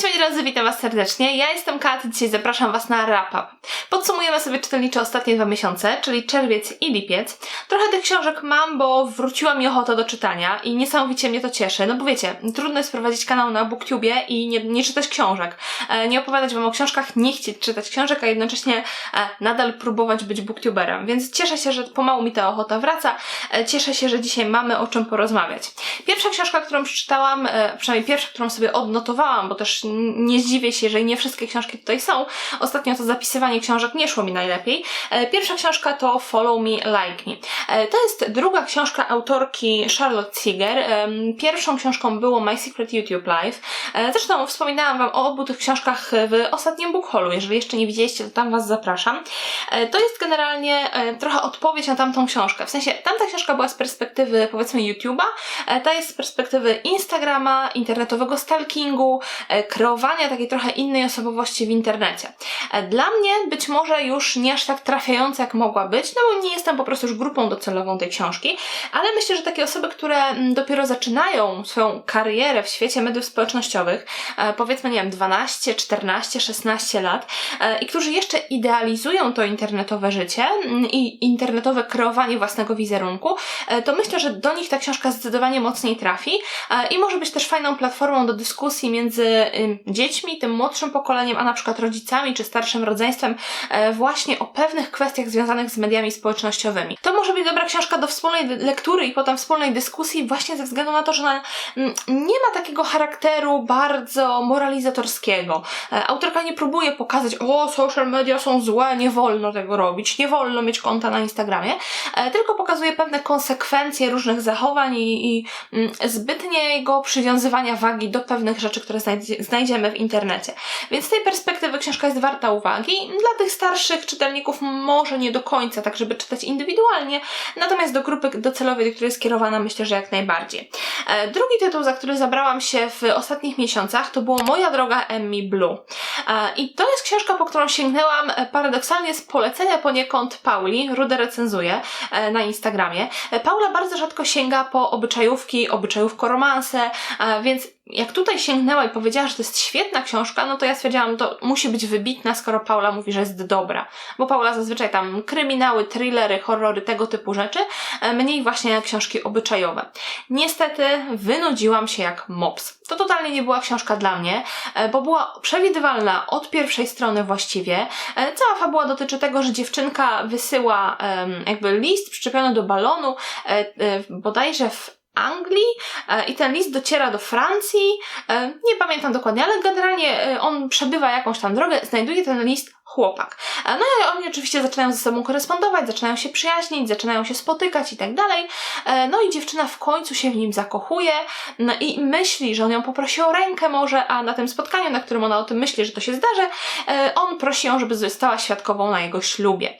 Cześć moi drodzy, witam Was serdecznie. Ja jestem Kat i dzisiaj zapraszam Was na wrap-up. Podsumujemy sobie czytelniczo ostatnie dwa miesiące, czyli czerwiec i lipiec. Trochę tych książek mam, bo wróciła mi ochota do czytania i niesamowicie mnie to cieszy. No bo wiecie, trudno jest prowadzić kanał na Booktubie i nie, nie czytać książek. E, nie opowiadać Wam o książkach, nie chcieć czytać książek, a jednocześnie e, nadal próbować być booktuberem. Więc cieszę się, że pomału mi ta ochota wraca. E, cieszę się, że dzisiaj mamy o czym porozmawiać. Pierwsza książka, którą przeczytałam, e, przynajmniej pierwsza, którą sobie odnotowałam, bo też nie zdziwię się, jeżeli nie wszystkie książki tutaj są. Ostatnio to zapisywanie książek nie szło mi najlepiej. E, Pierwsza książka to Follow Me, Like Me. E, To jest druga książka autorki Charlotte Seeger. Em, Pierwszą książką było My Secret YouTube Live. E, Zresztą wspominałam Wam o obu tych książkach w ostatnim book haulu. Jeżeli jeszcze nie widzieliście, to tam Was zapraszam. E, To jest generalnie e, trochę odpowiedź na tamtą książkę. W sensie, tamta książka była z perspektywy, powiedzmy, YouTube'a, e, ta jest z perspektywy Instagrama, internetowego stalkingu, e, kreowania takiej trochę innej osobowości w internecie. E, Dla mnie być może już nie aż tak trafiająca jak mogła być, no bo nie jestem po prostu już grupą docelową tej książki, ale myślę, że takie osoby, które mm, dopiero zaczynają swoją karierę w świecie mediów społecznościowych, e, powiedzmy, nie wiem, 12, 14, 16 lat e, i którzy jeszcze idealizują to internetowe życie mm, i internetowe kreowanie własnego wizerunku, to myślę, że do nich ta książka zdecydowanie mocniej trafi i może być też fajną platformą do dyskusji między ym, dziećmi, tym młodszym pokoleniem, a na przykład rodzicami czy starszym rodzeństwem e, właśnie o pewnych kwestiach związanych z mediami społecznościowymi. To może być dobra książka do wspólnej lektury i potem wspólnej dyskusji właśnie ze względu na to, że ona mm, nie ma takiego charakteru bardzo moralizatorskiego. E, Autorka nie próbuje pokazać, o, social media są złe, nie wolno tego robić, nie wolno mieć konta na Instagramie, e, tylko pokazuje pewne konsekwencje różnych zachowań i, i mm, zbytniego przywiązywania wagi do pewnych rzeczy, które znajdzie, znajdziemy w internecie. Więc z tej perspektywy książka jest warta uwagi. Dla tych starszych czytelników może nie do końca, tak żeby czytać indywidualnie, natomiast do grupy docelowej, do której jest kierowana, myślę, że jak najbardziej. E, Drugi tytuł, za który zabrałam się w ostatnich miesiącach, to było Moja droga Emmy Blue. I to jest książka, po którą sięgnęłam e, paradoksalnie z polecenia poniekąd Pauli, Rudę recenzuje na Instagramie. E, Paula bardzo rzadko sięga po obyczajówki, obyczajówko romanse, więc jak tutaj sięgnęła i powiedziała, że to jest świetna książka, no to ja stwierdziłam, to musi być wybitna, skoro Paula mówi, że jest dobra. Bo Paula zazwyczaj tam kryminały, thrillery, horrory, tego typu rzeczy, e, mniej właśnie książki obyczajowe. Niestety wynudziłam się jak mops. To totalnie nie była książka dla mnie, e, bo była przewidywalna od pierwszej strony właściwie. E, Cała fabuła dotyczy tego, że dziewczynka wysyła jakby list przyczepiony do balonu, bodajże w Anglii e, i ten list dociera do Francji. E, Nie pamiętam dokładnie, ale generalnie e, on przebywa jakąś tam drogę, znajduje ten list chłopak. E, No i oni oczywiście zaczynają ze sobą korespondować, zaczynają się przyjaźnić, zaczynają się spotykać i tak dalej. E, No i dziewczyna w końcu się w nim zakochuje no i myśli, że on ją poprosi o rękę może, a na tym spotkaniu, na którym ona o tym myśli, że to się zdarzy, e, on prosi ją, żeby została świadkową na jego ślubie.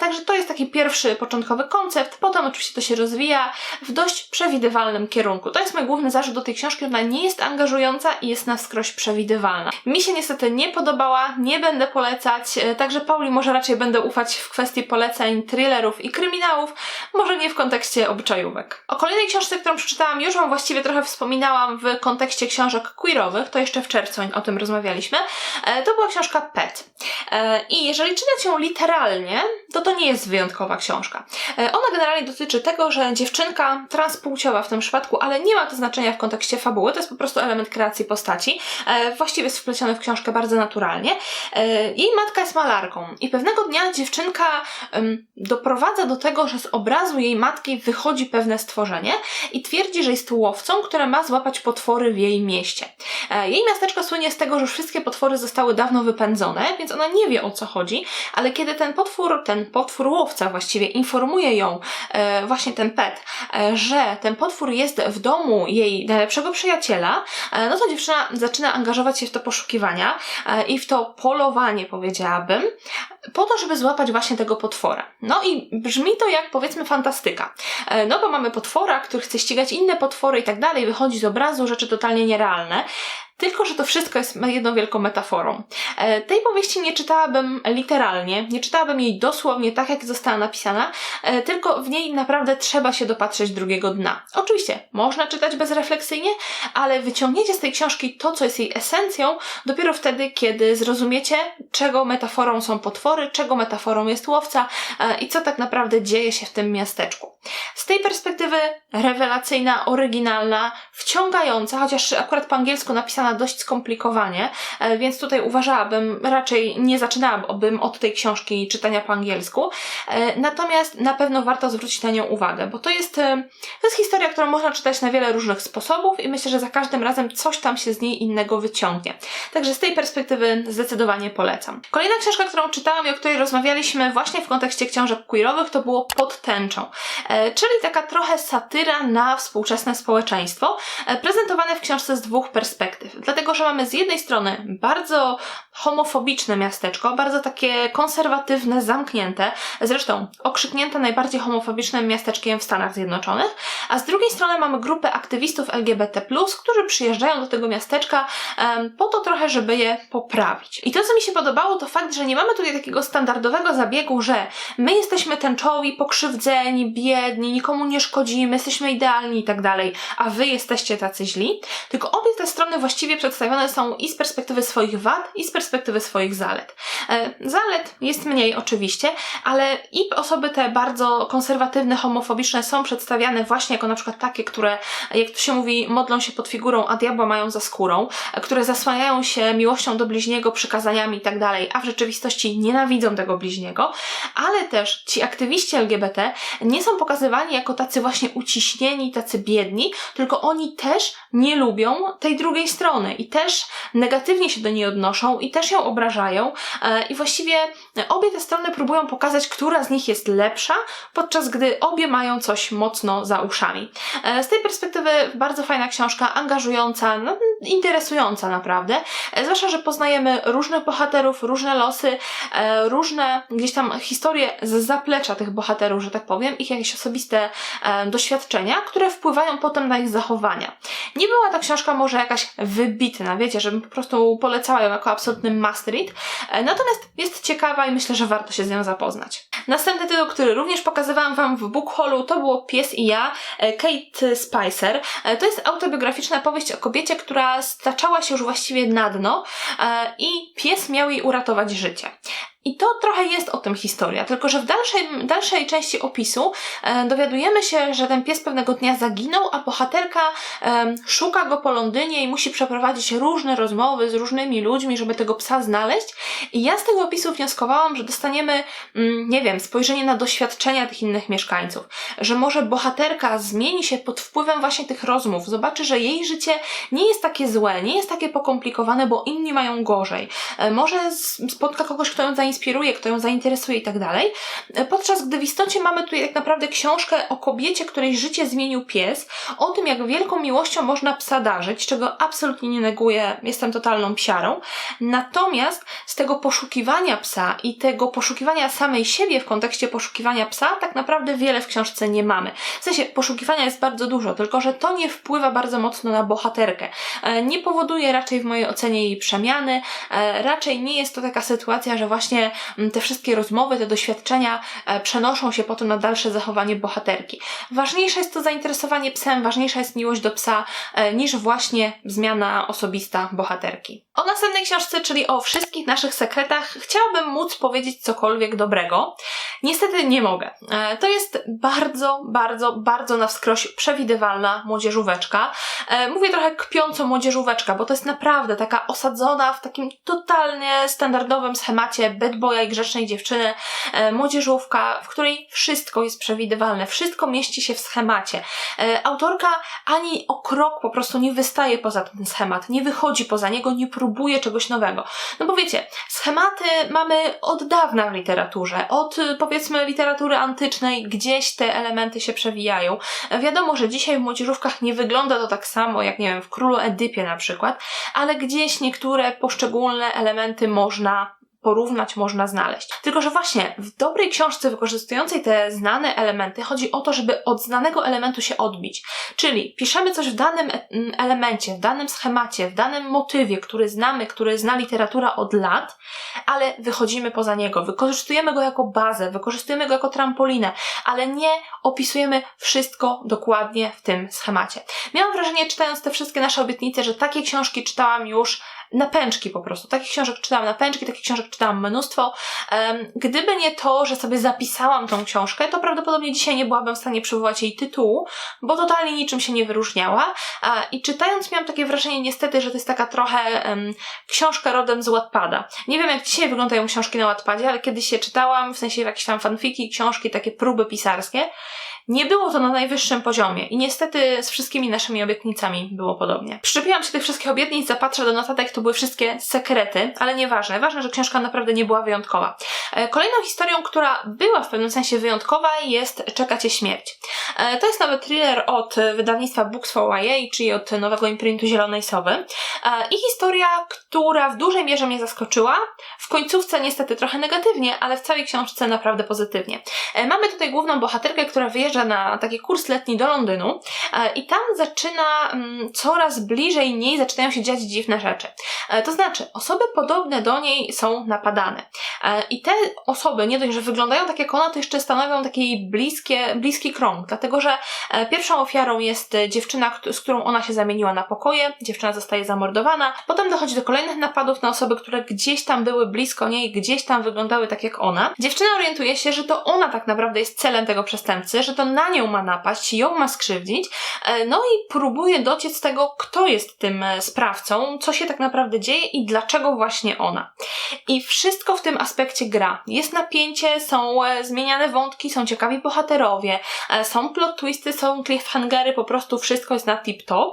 Także to jest taki pierwszy, początkowy koncept. Potem oczywiście to się rozwija w dość przewidywalnym kierunku. To jest mój główny zarzut do tej książki, ona nie jest angażująca i jest na wskroś przewidywalna. Mi się niestety nie podobała, nie będę polecać, e, także Pauli może raczej będę ufać w kwestii poleceń thrillerów i kryminałów, może nie w kontekście obyczajówek. O kolejnej książce, którą przeczytałam, już Wam właściwie trochę wspominałam w kontekście książek queerowych, to jeszcze w czerwcu o tym rozmawialiśmy. E, To była książka Pet. E, I jeżeli czytać ją literalnie, to to nie jest wyjątkowa książka. Ona generalnie dotyczy tego, że dziewczynka transpłciowa w tym przypadku, ale nie ma to znaczenia w kontekście fabuły, to jest po prostu element kreacji postaci. Właściwie jest wpleciony w książkę bardzo naturalnie. Jej matka jest malarką i pewnego dnia dziewczynka em, doprowadza do tego, że z obrazu jej matki wychodzi pewne stworzenie i twierdzi, że jest łowcą, które ma złapać potwory w jej mieście. E, Jej miasteczko słynie z tego, że wszystkie potwory zostały dawno wypędzone, więc ona nie wie o co chodzi, ale kiedy ten potwór, ten potwór łowca właściwie informuje ją, e, właśnie ten pet, e, że ten potwór jest w domu jej najlepszego przyjaciela, e, no to dziewczyna zaczyna angażować się w to poszukiwania e, i w to polowanie, powiedziałabym, po to, żeby złapać właśnie tego potwora. No i brzmi to jak powiedzmy fantastyka. E, No bo mamy potwora, który chce ścigać inne potwory i tak dalej, wychodzi z obrazu rzeczy totalnie nierealne. Tylko, że to wszystko jest jedną wielką metaforą. E, tej powieści nie czytałabym literalnie, nie czytałabym jej dosłownie tak, jak została napisana, e, tylko w niej naprawdę trzeba się dopatrzeć drugiego dna. Oczywiście, można czytać bezrefleksyjnie, ale wyciągniecie z tej książki to, co jest jej esencją, dopiero wtedy, kiedy zrozumiecie, czego metaforą są potwory, czego metaforą jest łowca e, i co tak naprawdę dzieje się w tym miasteczku. Z tej perspektywy rewelacyjna, oryginalna, wciągająca, chociaż akurat po angielsku napisana dość skomplikowanie, e, więc tutaj uważałabym, raczej nie zaczynałabym od tej książki czytania po angielsku. E, natomiast na pewno warto zwrócić na nią uwagę, bo to jest, e, to jest historia, którą można czytać na wiele różnych sposobów i myślę, że za każdym razem coś tam się z niej innego wyciągnie. Także z tej perspektywy zdecydowanie polecam. Kolejna książka, którą czytałam i o której rozmawialiśmy właśnie w kontekście książek queerowych, to było Pod tęczą, czyli taka trochę satyra na współczesne społeczeństwo, prezentowane w książce z dwóch perspektyw. Dlatego, że mamy z jednej strony bardzo homofobiczne miasteczko, bardzo takie konserwatywne, zamknięte, zresztą okrzyknięte najbardziej homofobicznym miasteczkiem w Stanach Zjednoczonych, a z drugiej strony mamy grupę aktywistów LGBT+, którzy przyjeżdżają do tego miasteczka um, po to trochę, żeby je poprawić. I to, co mi się podobało, to fakt, że nie mamy tutaj takiego standardowego zabiegu, że my jesteśmy tęczowi, pokrzywdzeni, biedni, nikomu nie szkodzimy, jesteśmy idealni i tak dalej, a wy jesteście tacy źli, tylko obie te strony właściwie przedstawione są i z perspektywy swoich wad, i z perspektywy swoich zalet. E, zalet jest mniej oczywiście, ale i osoby te bardzo konserwatywne, homofobiczne są przedstawiane właśnie jako na przykład takie, które, jak to się mówi, modlą się pod figurą, a diabła mają za skórą, e, które zasłaniają się miłością do bliźniego, przykazaniami i tak a w rzeczywistości nienawidzą tego bliźniego, ale też ci aktywiści LGBT nie są pokazywani jako tacy właśnie uciśnieni, tacy biedni, tylko oni też nie lubią tej drugiej strony i też negatywnie się do niej odnoszą i też ją obrażają e, i właściwie obie te strony próbują pokazać, która z nich jest lepsza, podczas gdy obie mają coś mocno za uszami. E, z tej perspektywy bardzo fajna książka, angażująca, no, interesująca naprawdę, e, zwłaszcza, że poznajemy różnych bohaterów, różne losy, różne gdzieś tam historie z zaplecza tych bohaterów, że tak powiem, ich jakieś osobiste doświadczenia, które wpływają potem na ich zachowania. Nie była ta książka może jakaś wybitna, wiecie, żebym po prostu polecała ją jako absolutny must read, e, natomiast jest ciekawa i myślę, że warto się z nią zapoznać. Następny tytuł, który również pokazywałam Wam w Bookhallu, to było Pies i ja, e, Kate Spicer. E, to jest autobiograficzna powieść o kobiecie, która staczała się już właściwie na dno i pies miał jej uratować życie. I to trochę jest o tym historia, tylko że w dalszej, dalszej części opisu e, dowiadujemy się, że ten pies pewnego dnia zaginął, a bohaterka e, szuka go po Londynie i musi przeprowadzić różne rozmowy z różnymi ludźmi, żeby tego psa znaleźć. I ja z tego opisu wnioskowałam, że dostaniemy, mm, nie wiem, spojrzenie na doświadczenia tych innych mieszkańców, że może bohaterka zmieni się pod wpływem właśnie tych rozmów, zobaczy, że jej życie nie jest takie złe, nie jest takie pokomplikowane, bo inni mają gorzej. E, może spotka kogoś, kto ją zainspiruje zainspiruje, kto ją zainteresuje i tak dalej. Podczas gdy w istocie mamy tutaj tak naprawdę książkę o kobiecie, której życie zmienił pies, o tym, jak wielką miłością można psa darzyć, czego absolutnie nie neguję, jestem totalną psiarą. Natomiast z tego poszukiwania psa i tego poszukiwania samej siebie w kontekście poszukiwania psa, tak naprawdę wiele w książce nie mamy. W sensie poszukiwania jest bardzo dużo, tylko że to nie wpływa bardzo mocno na bohaterkę. E, nie powoduje raczej w mojej ocenie jej przemiany, e, raczej nie jest to taka sytuacja, że właśnie Mm, te wszystkie rozmowy, te doświadczenia e, przenoszą się potem na dalsze zachowanie bohaterki. Ważniejsze jest to zainteresowanie psem, ważniejsza jest miłość do psa e, niż właśnie zmiana osobista bohaterki. O następnej książce, czyli o wszystkich naszych sekretach, chciałabym móc powiedzieć cokolwiek dobrego. Niestety nie mogę. E, to jest bardzo, bardzo, bardzo na wskroś przewidywalna młodzieżóweczka. Mówię trochę kpiąco młodzieżóweczka, bo to jest naprawdę taka osadzona w takim totalnie standardowym schemacie bad boya i grzecznej dziewczyny, e, młodzieżówka, w której wszystko jest przewidywalne, wszystko mieści się w schemacie. E, autorka ani o krok po prostu nie wystaje poza ten schemat, nie wychodzi poza niego, nie próbuje czegoś nowego. No bo wiecie, schematy mamy od dawna w literaturze, od powiedzmy literatury antycznej, gdzieś te elementy się przewijają. Wiadomo, że dzisiaj w młodzieżówkach nie wygląda to tak samo, jak nie wiem, w Królu Edypie na przykład, ale gdzieś niektóre poszczególne elementy można porównać, można znaleźć. Tylko, że właśnie w dobrej książce wykorzystującej te znane elementy chodzi o to, żeby od znanego elementu się odbić. Czyli piszemy coś w danym e, elemencie, w danym schemacie, w danym motywie, który znamy, który zna literatura od lat, ale wychodzimy poza niego, wykorzystujemy go jako bazę, wykorzystujemy go jako trampolinę, ale nie opisujemy wszystko dokładnie w tym schemacie. Miałam wrażenie, czytając te wszystkie nasze obietnice, że takie książki czytałam już na pęczki po prostu. Takich książek czytałam na pęczki, takich książek czytałam mnóstwo. Gdyby nie to, że sobie zapisałam tą książkę, to prawdopodobnie dzisiaj nie byłabym w stanie przywołać jej tytułu, bo totalnie niczym się nie wyróżniała. I czytając miałam takie wrażenie niestety, że to jest taka trochę książka rodem z Wattpada. Nie wiem jak dzisiaj wyglądają książki na Wattpadzie, ale kiedyś się czytałam, w sensie jakieś tam fanfiki, książki, takie próby pisarskie nie było to na najwyższym poziomie i niestety z wszystkimi naszymi obietnicami było podobnie. Przyczepiłam się tych wszystkich obietnic, zapatrzę do notatek, to były wszystkie sekrety, ale nieważne. Ważne, że książka naprawdę nie była wyjątkowa. E, kolejną historią, która była w pewnym sensie wyjątkowa jest Czeka Cię śmierć. E, to jest nowy thriller od wydawnictwa Books for YA, czyli od nowego imprintu Zielonej Sowy. E, I historia, która w dużej mierze mnie zaskoczyła. W końcówce niestety trochę negatywnie, ale w całej książce naprawdę pozytywnie. Mamy tutaj główną bohaterkę, która wyjeżdża wyjeżdża na taki kurs letni do Londynu e, i tam zaczyna mm, coraz bliżej niej zaczynają się dziać dziwne rzeczy. E, to znaczy, osoby podobne do niej są napadane. E, I te osoby, nie dość, że wyglądają tak jak ona, to jeszcze stanowią taki bliskie, bliski krąg, dlatego że pierwszą ofiarą jest dziewczyna, z którą ona się zamieniła na pokoje, dziewczyna zostaje zamordowana, potem dochodzi do kolejnych napadów na osoby, które gdzieś tam były blisko niej, gdzieś tam wyglądały tak jak ona. Dziewczyna orientuje się, że to ona tak naprawdę jest celem tego przestępcy, że to na nią ma napaść, ją ma skrzywdzić, e, no i próbuje dociec tego, kto jest tym e, sprawcą, co się tak naprawdę dzieje i dlaczego właśnie ona. I wszystko w tym aspekcie gra. Jest napięcie, są e, zmieniane wątki, są ciekawi bohaterowie, są plot twisty, są cliffhangery, po prostu wszystko jest na tip-top.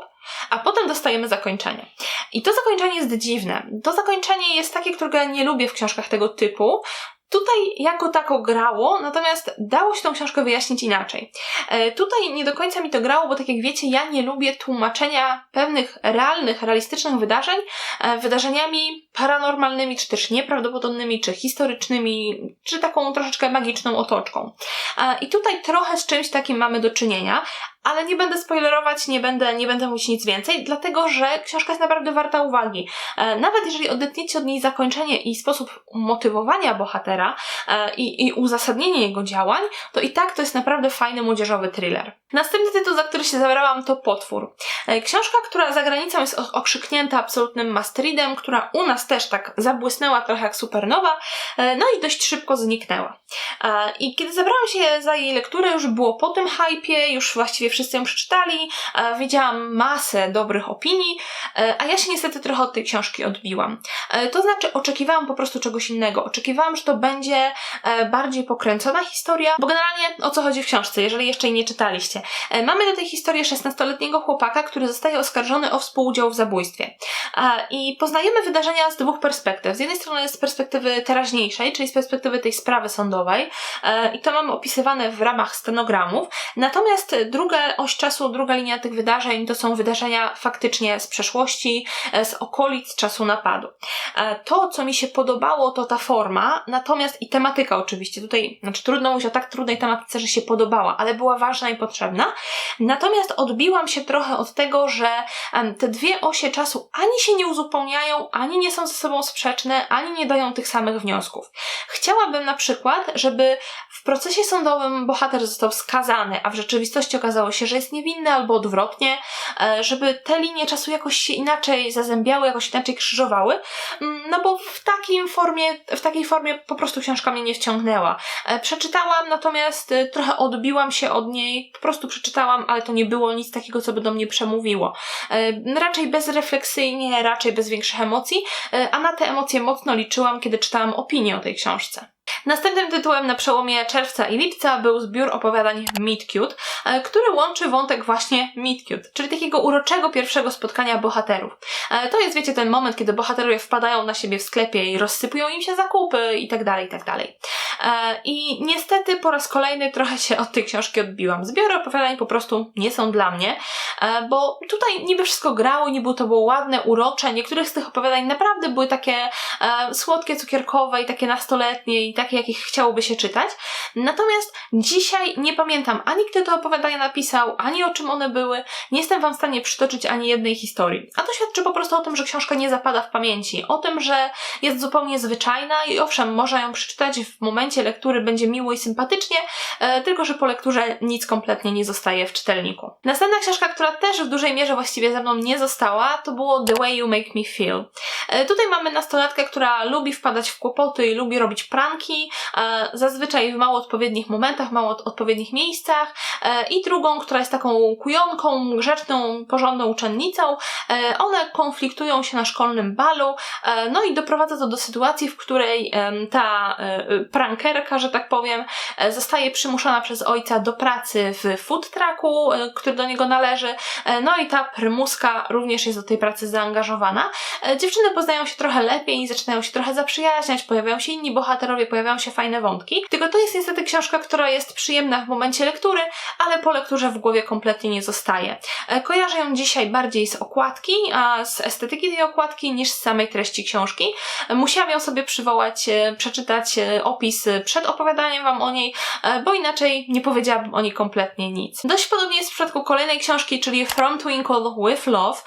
A potem dostajemy zakończenie. I to zakończenie jest dziwne. To zakończenie jest takie, którego ja nie lubię w książkach tego typu, Tutaj jako tako grało, natomiast dało się tą książkę wyjaśnić inaczej. E, tutaj nie do końca mi to grało, bo tak jak wiecie, ja nie lubię tłumaczenia pewnych realnych, realistycznych wydarzeń e, wydarzeniami paranormalnymi, czy też nieprawdopodobnymi, czy historycznymi, czy taką troszeczkę magiczną otoczką. E, I tutaj trochę z czymś takim mamy do czynienia, ale nie będę spoilerować, nie będę, nie będę mówić nic więcej, dlatego że książka jest naprawdę warta uwagi. Nawet jeżeli odetniecie od niej zakończenie i sposób motywowania bohatera e, i, i uzasadnienie jego działań, to i tak to jest naprawdę fajny młodzieżowy thriller. Następny tytuł, za który się zabrałam, to Potwór. E, książka, która za granicą jest okrzyknięta absolutnym masteridem, która u nas też tak zabłysnęła trochę jak supernowa, no i dość szybko zniknęła. I kiedy zabrałam się za jej lekturę, już było po tym hypie, już właściwie wszyscy ją przeczytali, e, widziałam masę dobrych opinii, e, a ja się niestety trochę od tej książki odbiłam. E, to znaczy, oczekiwałam po prostu czegoś innego. Oczekiwałam, że to będzie bardziej pokręcona historia, bo generalnie o co chodzi w książce, jeżeli jeszcze jej nie czytaliście. Mamy do tej historii 16-letniego chłopaka, który zostaje oskarżony o współudział w zabójstwie. I poznajemy wydarzenia z dwóch perspektyw. Z jednej strony z perspektywy teraźniejszej, czyli z perspektywy tej sprawy sądowej, i to mamy opisywane w ramach stenogramów. Natomiast druga oś czasu, druga linia tych wydarzeń to są wydarzenia faktycznie z przeszłości, e, z okolic czasu napadu. E, to, co mi się podobało, to ta forma, natomiast i tematyka oczywiście. Tutaj, znaczy trudno mówić o tak trudnej tematyce, że się podobała, ale była ważna i potrzebna. Natomiast odbiłam się trochę od tego, że te dwie osie czasu ani się nie uzupełniają, ani nie są ze sobą sprzeczne, ani nie dają tych samych wniosków. Chciałabym na przykład, żeby w procesie sądowym bohater został skazany, a w rzeczywistości okazało się, że jest niewinny albo odwrotnie, e, żeby te linie czasu jakoś się inaczej zazębiały, jakoś inaczej krzyżowały, mm, no bo w takiej formie, w takiej formie po prostu książka mnie nie wciągnęła. E, przeczytałam, natomiast e, trochę odbiłam się od niej, po prostu przeczytałam, ale to nie było nic takiego, co by do mnie przemówiło. Raczej bezrefleksyjnie, raczej bez większych emocji, a na te emocje mocno liczyłam, kiedy czytałam opinię o tej książce. Następnym tytułem na przełomie czerwca i lipca był zbiór opowiadań Meet Cute, e, który łączy wątek właśnie Meet Cute, czyli takiego uroczego pierwszego spotkania bohaterów. E, to jest, wiecie, ten moment, kiedy bohaterowie wpadają na siebie w sklepie i rozsypują im się zakupy i tak dalej, i tak dalej. E, I niestety po raz kolejny trochę się od tej książki odbiłam. Zbiory opowiadań po prostu nie są dla mnie, bo tutaj niby wszystko grało, niby to było ładne, urocze. Niektóre z tych opowiadań naprawdę były takie słodkie, cukierkowe i takie nastoletnie takie, jakich chciałoby się czytać. Natomiast dzisiaj nie pamiętam ani kto to opowiadanie napisał, ani o czym one były. Nie jestem Wam w stanie przytoczyć ani jednej historii. A to świadczy po prostu o tym, że książka nie zapada w pamięci. O tym, że jest zupełnie zwyczajna i owszem, można ją przeczytać w momencie lektury, będzie miło i sympatycznie, e, tylko że po lekturze nic kompletnie nie zostaje w czytelniku. Następna książka, która też w dużej mierze właściwie ze mną nie została, to było The Way You Make Me Feel. E, tutaj mamy nastolatkę, która lubi wpadać w kłopoty i lubi robić pranki, e, zazwyczaj w mało odpowiednich momentach, mało odpowiednich miejscach e, i drugą, która jest taką kujonką, grzeczną, porządną uczennicą. E, one konfliktują się na szkolnym balu, no i doprowadza to do sytuacji, w której ta prankerka, że tak powiem, zostaje przymuszona przez ojca do pracy w food trucku, który do niego należy, no i ta prymuska również jest do tej pracy zaangażowana. Dziewczyny poznają się trochę lepiej zaczynają się trochę zaprzyjaźniać, pojawiają się inni bohaterowie, pojawiają się fajne wątki. Tylko to jest niestety książka, która jest przyjemna w momencie lektury, ale po lekturze w głowie kompletnie nie zostaje. E, kojarzę ją dzisiaj bardziej z okładki, a z estetyki tej okładki niż z samej treści książki. E, musiałam ją sobie przywołać, e, przeczytać opis przed opowiadaniem Wam o niej, bo inaczej nie powiedziałabym o niej kompletnie nic. Dość podobnie jest w przypadku kolejnej książki, czyli From Twinkle with Love.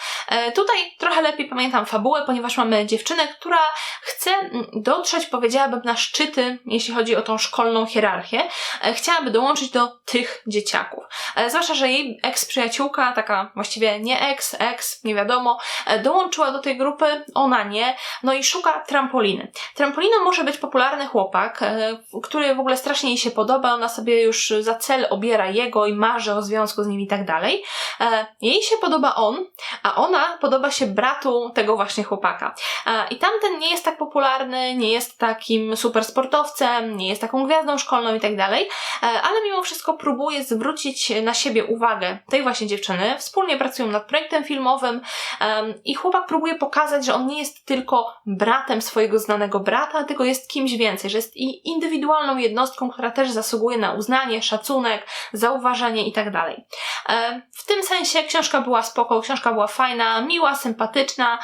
Tutaj trochę lepiej pamiętam fabułę, ponieważ mamy dziewczynę, która chce dotrzeć, powiedziałabym, na szczyty, jeśli chodzi o tą szkolną hierarchię, e, chciałaby dołączyć do tych dzieciaków. E, zwłaszcza, że jej ex-przyjaciółka, taka właściwie nie ex, ex, nie wiadomo, e, dołączyła do tej grupy, ona nie, no i szuka trampoliny. Trampoliną może być popularny chłopak, który w ogóle strasznie jej się podoba, ona sobie już za cel obiera jego i marzy o związku z nim i tak dalej. Jej się podoba on, a ona podoba się bratu tego właśnie chłopaka. I tamten nie jest tak popularny, nie jest takim super sportowcem, nie jest taką gwiazdą szkolną i tak dalej, e, ale mimo wszystko próbuje zwrócić na siebie uwagę tej właśnie dziewczyny. Wspólnie pracują nad projektem filmowym i chłopak próbuje pokazać, że on nie jest tylko bratem swojego znanego brata, tylko jest kimś więcej, że jest i indywidualną jednostką, która też zasługuje na uznanie, szacunek, zauważenie i tak dalej. E, w tym sensie książka była spoko, książka była fajna, miła, sympatyczna,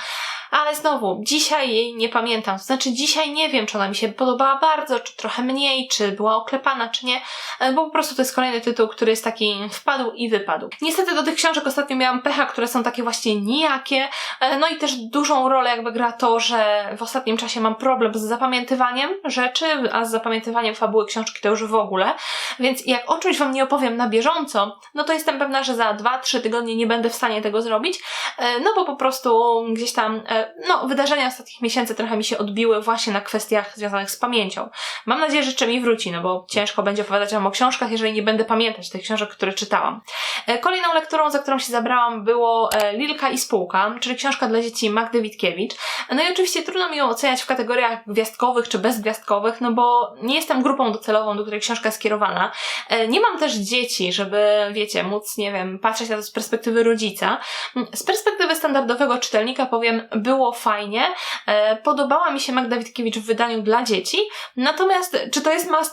ale znowu, dzisiaj jej nie pamiętam. To znaczy, dzisiaj nie wiem, czy ona mi się podobała bardzo, czy trochę mniej, czy była oklepana, czy nie, e, bo po prostu to jest kolejny tytuł, który jest taki wpadł i wypadł. Niestety do tych książek ostatnio miałam pecha, które są takie właśnie nijakie, e, no i też dużą rolę jakby gra to, że w ostatnim czasie mam problem z zapamiętywaniem rzeczy, a z zapamiętywaniem fabuły książki to już w ogóle, więc jak o czymś Wam nie opowiem na bieżąco, no to jestem pewna, że za 2-3 tygodnie nie będę w stanie tego zrobić, e, no bo po prostu gdzieś tam no, wydarzenia ostatnich miesięcy trochę mi się odbiły właśnie na kwestiach związanych z pamięcią. Mam nadzieję, że jeszcze mi wróci, no bo ciężko będzie opowiadać Wam o książkach, jeżeli nie będę pamiętać tych książek, które czytałam. E, kolejną lekturą, za którą się zabrałam, było e, Lilka i spółka, czyli książka dla dzieci Magdy Witkiewicz. No i oczywiście trudno mi ją oceniać w kategoriach gwiazdkowych czy bezgwiazdkowych, no bo nie jestem grupą docelową, do której książka jest skierowana. E, nie mam też dzieci, żeby, wiecie, móc, nie wiem, patrzeć na to z perspektywy rodzica. Z perspektywy standardowego czytelnika powiem, było fajnie. E, podobała mi się Magda Witkiewicz w wydaniu dla dzieci, natomiast czy to jest must?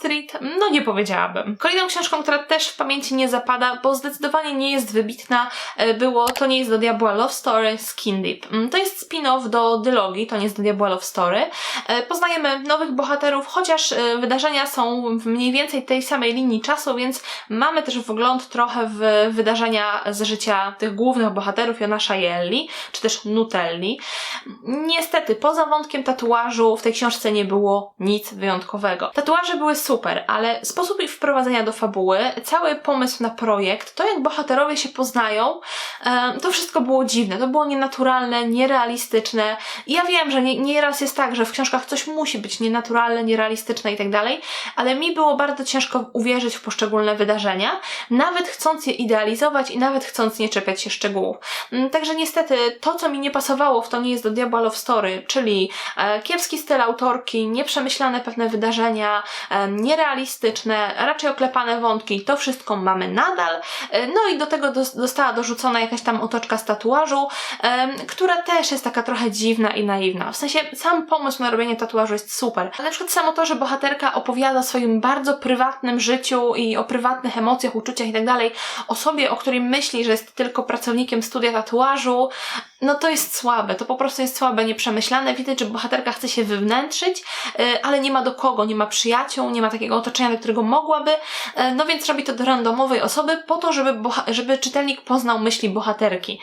No nie powiedziałabym. Kolejną książką, która też w pamięci nie zapada, bo zdecydowanie nie jest wybitna, e, było To nie jest do diabła Love Story Skin Deep. Mm, to jest spin-off do dylogii, To nie jest do diabła Love Story. E, poznajemy nowych bohaterów, chociaż wydarzenia są w mniej więcej tej samej linii czasu, więc mamy też wgląd trochę w wydarzenia z życia tych głównych bohaterów, Jonasza i Ellie, czy też Nutelli. Niestety, poza wątkiem tatuażu w tej książce nie było nic wyjątkowego. Tatuaże były super, ale sposób ich wprowadzenia do fabuły, cały pomysł na projekt, to jak bohaterowie się poznają, to wszystko było dziwne, to było nienaturalne, nierealistyczne. Ja wiem, że nie, nieraz jest tak, że w książkach coś musi być nienaturalne, nierealistyczne i tak dalej, ale mi było bardzo ciężko uwierzyć w poszczególne wydarzenia, nawet chcąc je idealizować i nawet chcąc nie czepiać się szczegółów. Mm, także niestety, to co mi nie pasowało w to nie jest do diabła love story, czyli e, kiepski styl autorki, nieprzemyślane pewne wydarzenia, e, nierealistyczne, raczej oklepane wątki, to wszystko mamy nadal. E, no i do tego została dorzucona jakaś tam otoczka z tatuażu, która też jest taka trochę dziwna i naiwna. W sensie sam pomysł na robienie tatuażu jest super. Ale na przykład samo to, że bohaterka opowiada o swoim bardzo prywatnym życiu i o prywatnych emocjach, uczuciach i tak osobie, o której myśli, że jest tylko pracownikiem studia tatuażu, no to jest słabe, to po prostu jest słabe, nieprzemyślane. Widać, że bohaterka chce się wywnętrzyć, y, ale nie ma do kogo, nie ma przyjaciół, nie ma takiego otoczenia, do którego mogłaby, y, no więc robi to do randomowej osoby po to, żeby, żeby czytelnik poznał myśli bohaterki.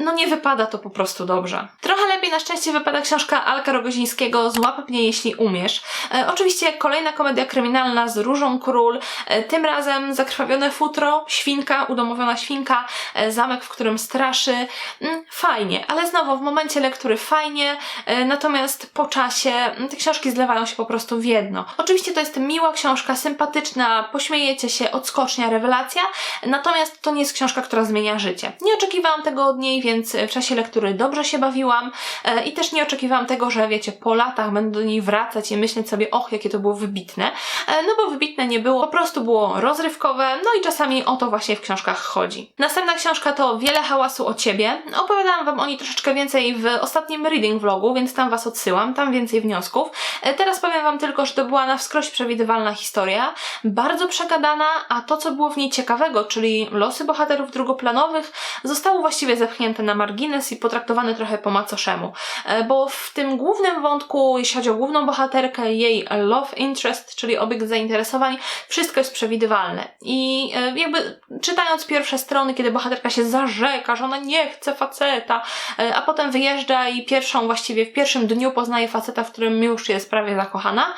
No nie wypada to po prostu dobrze. Trochę lepiej na szczęście wypada książka Alka Rogozińskiego Złap mnie jeśli umiesz. E, oczywiście kolejna komedia kryminalna z Różą Król, e, tym razem zakrwawione futro, świnka, udomowiona świnka, e, zamek, w którym straszy. Mm, fajnie, ale znowu w momencie lektury fajnie, e, natomiast po czasie mm, te książki zlewają się po prostu w jedno. Oczywiście to jest miła książka, sympatyczna, pośmiejecie się, odskocznia, rewelacja, natomiast to nie jest książka, która zmienia życie. Nie oczekiwałam tego od niej, więc w czasie lektury dobrze się bawiłam e, i też nie oczekiwałam tego, że wiecie, po latach będę do niej wracać i myśleć sobie, och, jakie to było wybitne, e, no bo wybitne nie było, po prostu było rozrywkowe, no i czasami o to właśnie w książkach chodzi. Następna książka to Wiele hałasu o Ciebie. Opowiadałam Wam o niej troszeczkę więcej w ostatnim reading vlogu, więc tam Was odsyłam, tam więcej wniosków. E, Teraz powiem Wam tylko, że to była na wskroś przewidywalna historia, bardzo przegadana, a to, co było w niej ciekawego, czyli losy bohaterów drugoplanowych, zostało właściwie zepchnięte na margines i potraktowane trochę po macoszemu. E, Bo w tym głównym wątku, jeśli chodzi o główną bohaterkę, jej love interest, czyli obiekt zainteresowań, wszystko jest przewidywalne. I e, jakby czytając pierwsze strony, kiedy bohaterka się zarzeka, że ona nie chce faceta, e, a potem wyjeżdża i pierwszą, właściwie w pierwszym dniu poznaje faceta, w którym już jest prawie zakochana,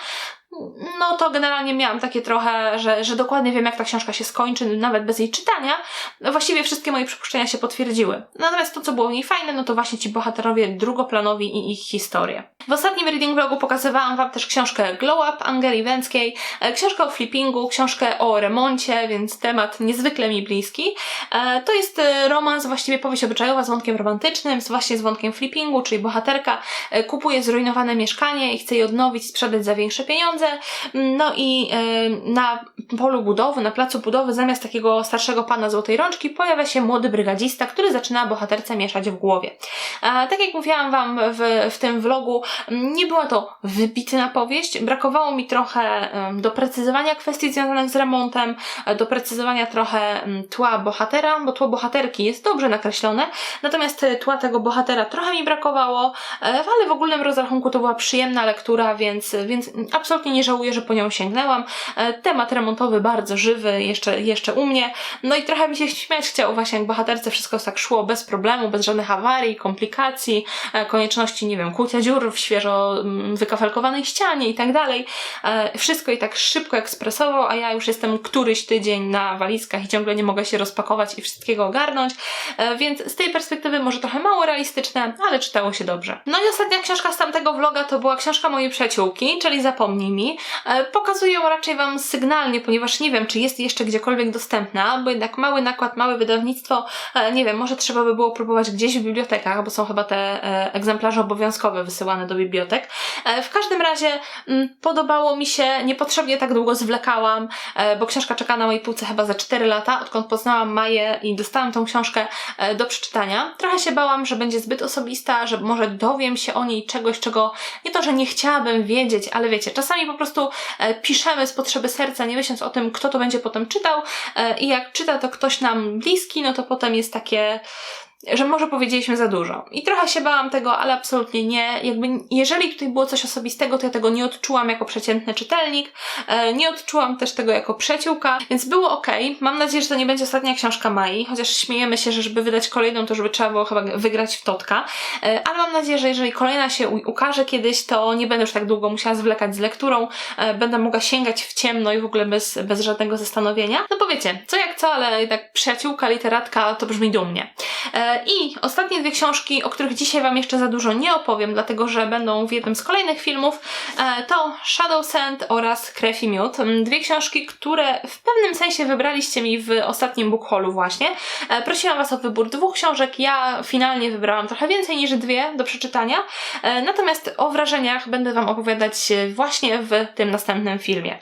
no to generalnie miałam takie trochę, że, że dokładnie wiem, jak ta książka się skończy, nawet bez jej czytania. Właściwie wszystkie moje przypuszczenia się potwierdziły. Natomiast to, co było w niej fajne, no to właśnie ci bohaterowie drugoplanowi i ich historie. W ostatnim reading vlogu pokazywałam Wam też książkę Glow Up Angeli Węckiej, e, książkę o flippingu, książkę o remoncie, więc temat niezwykle mi bliski. E, To jest e, romans, właściwie powieść obyczajowa z wątkiem romantycznym, właśnie z wątkiem flippingu, czyli bohaterka kupuje zrujnowane mieszkanie i chce je odnowić, sprzedać za większe pieniądze. No i e, na polu budowy, na placu budowy, zamiast takiego starszego pana złotej rączki, pojawia się młody brygadzista, który zaczyna bohaterce mieszać w głowie. Tak jak mówiłam Wam w, w tym vlogu, m, nie była to wybitna powieść. Brakowało mi trochę doprecyzowania kwestii związanych z remontem, e, doprecyzowania trochę tła bohatera, bo tło bohaterki jest dobrze nakreślone, natomiast e, tła tego bohatera trochę mi brakowało, ale w ogólnym rozrachunku to była przyjemna lektura, więc, więc absolutnie nie żałuję, że po nią sięgnęłam. E, Temat remontowy bardzo żywy, jeszcze, jeszcze u mnie. No i trochę mi się śmiać chciało właśnie, jak bohaterce wszystko tak szło bez problemu, bez żadnych awarii, komplikacji, e, konieczności, nie wiem, kłucia dziur w świeżo mm, wykafelkowanej ścianie i tak dalej. E, Wszystko i tak szybko ekspresowo, a ja już jestem któryś tydzień na walizkach i ciągle nie mogę się rozpakować i wszystkiego ogarnąć, więc z tej perspektywy może trochę mało realistyczne, ale czytało się dobrze. No i ostatnia książka z tamtego vloga to była książka mojej przyjaciółki, czyli Zapomnij mi. E, Pokazuję ją raczej Wam sygnalnie, ponieważ nie wiem, czy jest jeszcze gdziekolwiek dostępna, bo jednak mały nakład, małe wydawnictwo, e, nie wiem, może trzeba by było próbować gdzieś w bibliotekach, bo są chyba te e, egzemplarze obowiązkowe wysyłane do bibliotek. W każdym razie mm, podobało mi się, niepotrzebnie tak długo zwlekałam, bo książka czeka na mojej półce chyba za 4 lata, odkąd poznałam Maję i dostałam tą książkę do przeczytania. Trochę się bałam, że będzie zbyt osobista, że może dowiem się o niej czegoś, czego nie to, że nie chciałabym wiedzieć, ale wiecie, czasami po prostu e, piszemy z potrzeby serca, nie myśląc o tym, kto to będzie potem czytał e, i jak czyta to ktoś nam bliski, no to potem jest takie że może powiedzieliśmy za dużo. I trochę się bałam tego, ale absolutnie nie. Jakby, jeżeli tutaj było coś osobistego, to ja tego nie odczułam jako przeciętny czytelnik, e, nie odczułam też tego jako przyjaciółka, więc było ok. Mam nadzieję, że to nie będzie ostatnia książka Mai, chociaż śmiejemy się, że żeby wydać kolejną, to żeby trzeba było chyba wygrać w Totka, e, ale mam nadzieję, że jeżeli kolejna się ukaże kiedyś, to nie będę już tak długo musiała zwlekać z lekturą, e, będę mogła sięgać w ciemno i w ogóle bez, bez żadnego zastanowienia. No bo wiecie, co jak co, ale jednak przyjaciółka, literatka to brzmi dumnie. I ostatnie dwie książki, o których dzisiaj Wam jeszcze za dużo nie opowiem, dlatego że będą w jednym z kolejnych filmów, e, to Shadow Sand oraz Krew i Miód. Mm, Dwie książki, które w pewnym sensie wybraliście mi w ostatnim book haulu właśnie. E, Prosiłam Was o wybór dwóch książek, ja finalnie wybrałam trochę więcej niż dwie do przeczytania, E, natomiast o wrażeniach będę Wam opowiadać właśnie w tym następnym filmie.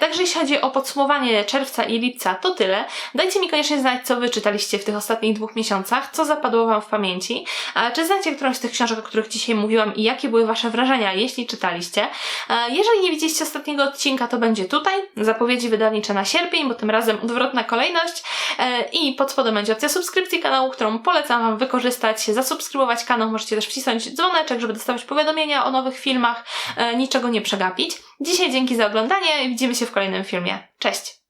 Także jeśli chodzi o podsumowanie czerwca i lipca, to tyle. Dajcie mi koniecznie znać, co Wy czytaliście w tych ostatnich dwóch miesiącach, co zapadło Wam w pamięci, a czy znacie którąś z tych książek, o których dzisiaj mówiłam i jakie były Wasze wrażenia, jeśli czytaliście. E, Jeżeli nie widzieliście ostatniego odcinka, to będzie tutaj, zapowiedzi wydawnicze na sierpień, bo tym razem odwrotna kolejność E, i pod spodem będzie opcja subskrypcji kanału, którą polecam Wam wykorzystać, zasubskrybować kanał, możecie też wcisnąć dzwoneczek, żeby dostawać powiadomienia o nowych filmach, e, niczego nie przegapić. Dzisiaj dzięki za oglądanie i widzimy się w kolejnym filmie. Cześć!